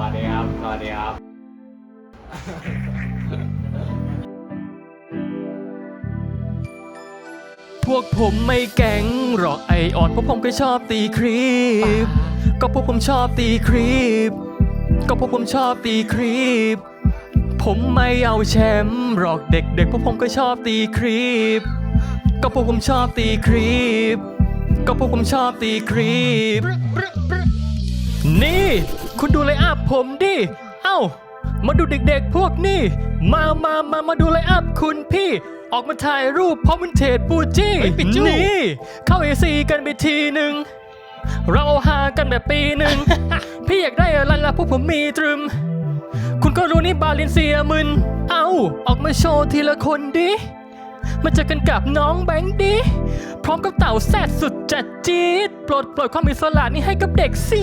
วัสดีครับ สวัสดีครับ พวกผมไม่แก๊งหรอกไอออนพวกผมก็ชอบตีครีป ก็พวกผมชอบตีครีป ก็พวกผมชอบตีครีป ผมไม่เอาแชมป์หรอกเด็กๆพวกผมก็ชอบตีครีป ก็พวกผมชอบตีครีป ก็พวกผมชอบตีครีป นี่ คุณดูไลน์อัพผมดิ เอ้า มาดูเด็กๆพวกนี่ มามามามาดูไลน์อัพคุณพี่ ออกมาถ่ายรูปพร้อมวินเทจปูจี้เฮ้ยปิดจู้ นี่ เข้าเอซีกันไปทีหนึ่ง เราหากันแบบปีหนึ่ง พี่อยากได้อะไรล่ะพวกผมมีตรึม คุณก็รู้นี่บาลินเซียมึน เอ้าออกมาโชว์ทีละคนดิ มาเจอกันกับน้องแบงค์ดิ พร้อมกับเต่าแซดสุดจัดจี๊ดปลดปล่อยความอิสระนี่ให้กับเด็กสิ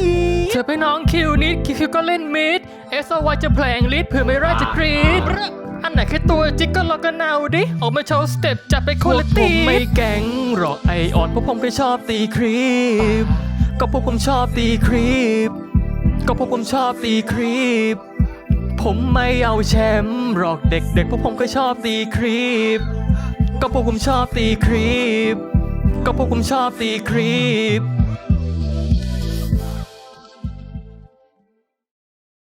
เธอไปน้องคิวนิดคิวก็เล่นมิดเอสวจะแผลงลิดเผื่อไม่ราจะกรีดอันไหนแค่ตัวจิ๊กก็ลองกันเอาดิ ออกมาโชว์สเต็ปจัดไปคนละตีไม่แก๊งหรอกไอออนเพวกผมก็ชอบตีครีปก็พวกผมชอบตีครีปก็พวกผมชอบตีครีปผมไม่เอาแชมป์หรอกเด็กๆพวกผมก็ชอบตีครีป ก็พวกผมชอบตีครีปก็พวกผมชอบตีครีป